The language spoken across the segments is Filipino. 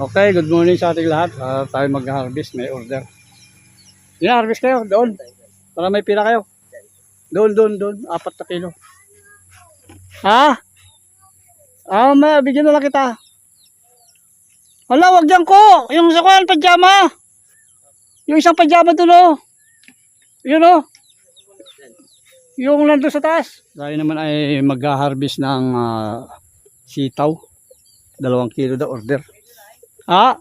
Okay, good morning sa ating lahat. Ah, tayo mag-harvest, may order. Ina-harvest kayo, doon. Para may pila kayo. Doon, doon, doon. Apat na kilo. Ha? Ah, may bigyan na lang kita. Hala, wag dyan ko. Yung sa kuhan, pajama. Yung isang pajama doon, oh. Yun, oh. Yung nandun sa taas. Tayo naman ay mag-harvest ng ah, sitaw. Dalawang kilo daw order. Ha?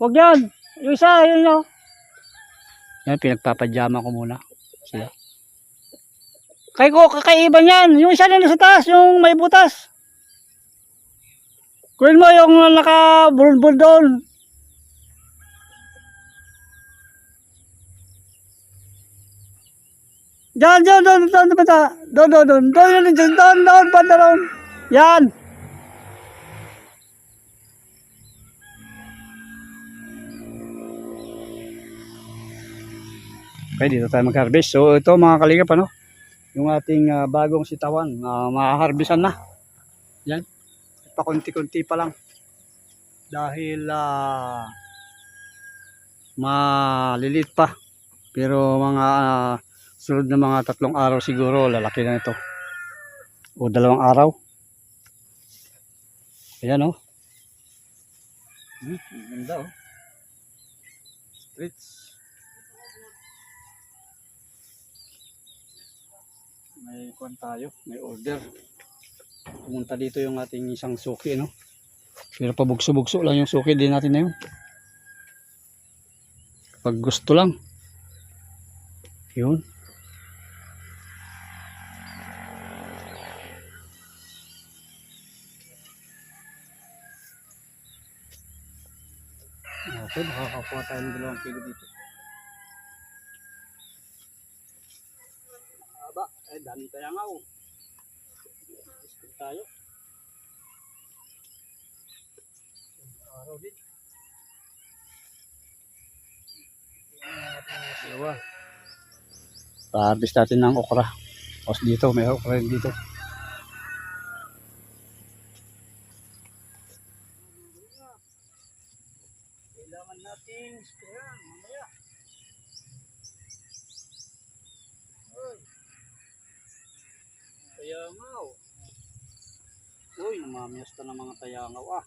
Huwag yan. Yung isa, yun o. Yan, pinagpapadyama ko muna. Sila. Kay ko, kakaiba yan. Yung isa na sa taas, yung may butas. Kunin mo yung naka-bulbul doon. Diyan, diyan, doon, doon, doon, doon, doon, doon, doon, doon, doon, doon, doon, banda doon. Yan. Okay, dito tayo mag-harvest. So, ito mga kalingap, ano? Yung ating ah, bagong sitawan, uh, ma-harvestan na. Yan. Pakunti-kunti pa lang. Dahil ah, malilit pa. Pero mga ah, sunod na mga tatlong araw siguro, lalaki na ito. O dalawang araw. Ayan, oh. Hmm, ganda, oh. Streets. May kuan tayo, may order. Pumunta dito yung ating isang suki, no? Pero pabugso-bugso lang yung suki din natin na yun. Pag gusto lang. Yun. Okay, makakakuha tayo ng dalawang kilo dito. Kaya nga oh. Tayo. Araw din. Dalawa. Pa-harvest natin ng okra. Tapos dito, may okra rin dito. Kailangan natin sprayan mamaya. Uy. Tayangaw. Uy, namamiasta ng mga tayangaw ah.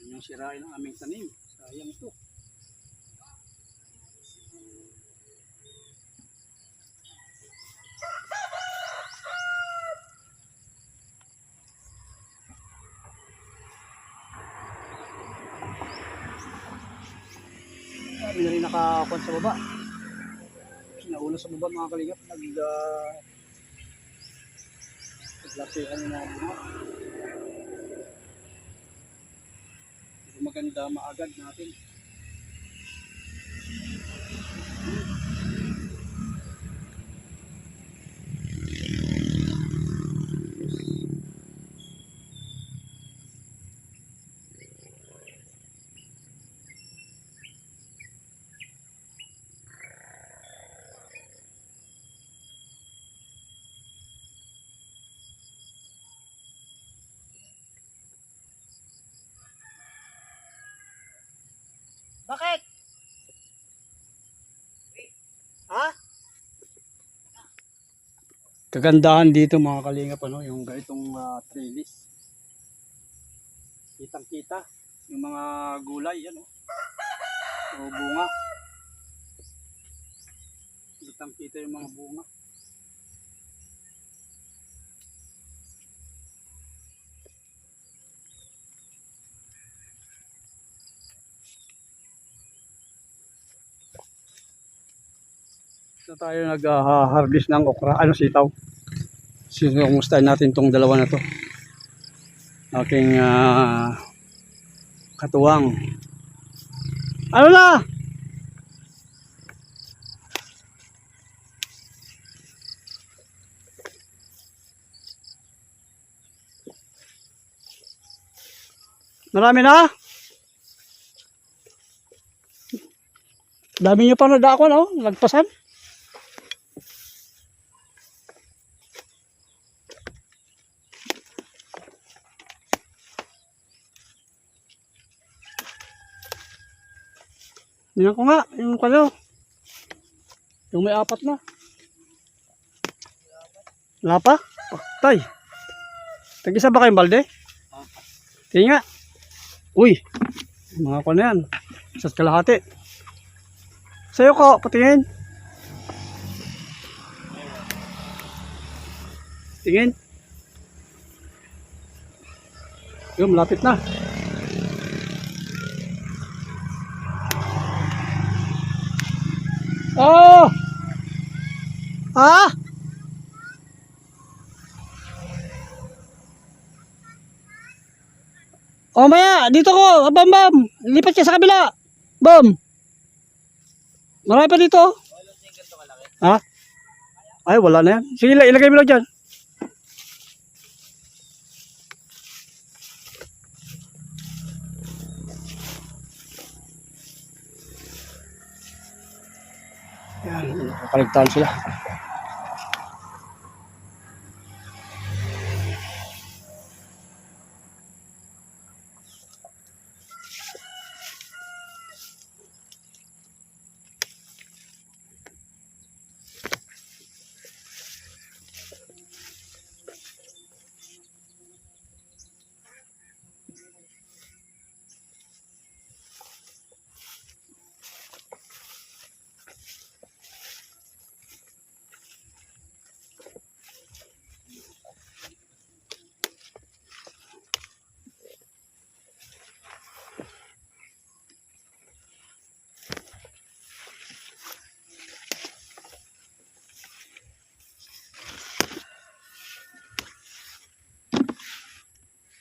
Yun yung sirain ng aming tanim. Sayang ito. Kami na rin nakakuan sa baba. Nauna sa baba mga kalingap. Nag... Uh, lapihan na mo. Maganda maagad natin. Bakit? Ha? Kagandahan dito mga kalingap ano, yung ganitong uh, trellis. Kitang kita yung mga gulay yan oh. O bunga. Kitang kita yung mga bunga. Ito tayo nag-harvest ng okra, ano sitaw. Sino kumustahin natin tong dalawa na to. Aking ah, katuwang. Ano na? Marami na? Dami nyo pa na dako, no? Tingnan ko nga, yung kano. Yung may apat na. Wala pa? Tay. Tag-isa ba kayong balde? Tingnan nga. Uy. Mga ko na yan. Isa't kalahati. Sa'yo ko, patingin. Tingin. Yun, malapit na. Oh! Ha? O maya, dito ko, bam bam. Lipat ka sa kabila. Bam. Marami pa dito. Ha? Ay, wala na yan. Sige, ila- ilagay mo lang dyan. Nakaligtaan sila.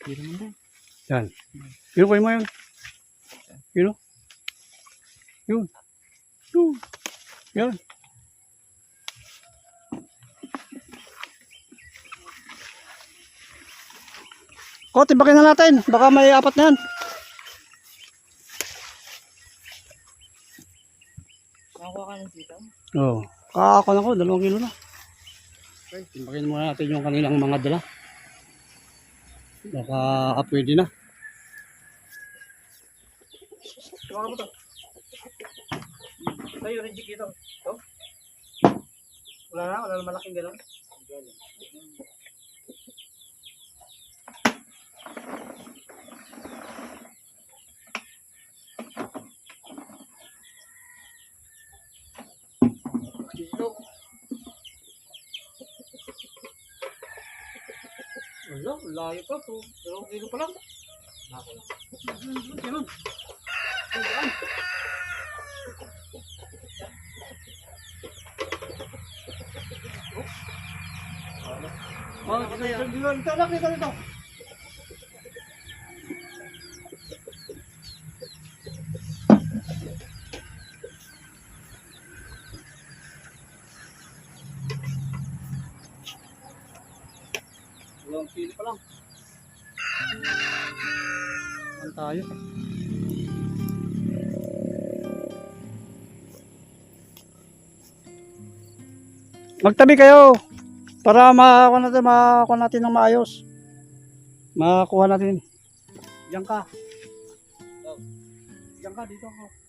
Yan. Yun ko mo yun. Yun. o. Yun. Yun. Yan. Ko, tibakin na natin. Baka may apat na yan. Nakakuha ka ng sitaw? Oo. Oh. Kakako na ko, dalawang kilo na. Okay, timbakin muna natin yung kanilang mga dala. Baka ah, pwede na. Tumaga mo to. Tayo rin dito. Ito? Wala na, wala na malaking gano'n. Layo pa po. Dalawang kilo pa lang. Nako. Ganun. Ganun. Oh, dito, dito, dito, dito, Dalawang kilo pa lang. Saan tayo? Magtabi kayo para makakuha natin, makakuha natin ng maayos. Makakuha natin. Diyan ka. Diyan ka, dito ako.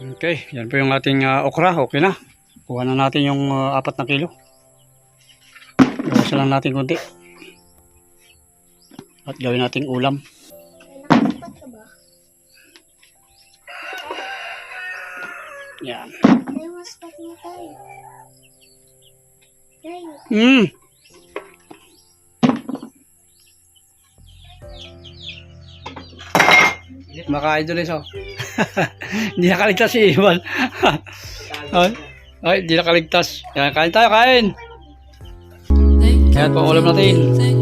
Okay, yan po yung ating ah, okra. Okay na. Kuha na natin yung ah, apat na kilo. Iwasan lang natin konti. At gawin nating ulam. Yan. Ay, mas pati mo tayo. Ay, Makain doon iso. Hindi nakaligtas si Iwan. ay, ay, hindi nakaligtas. Yan, kain tayo, kain. Kaya po ulam natin.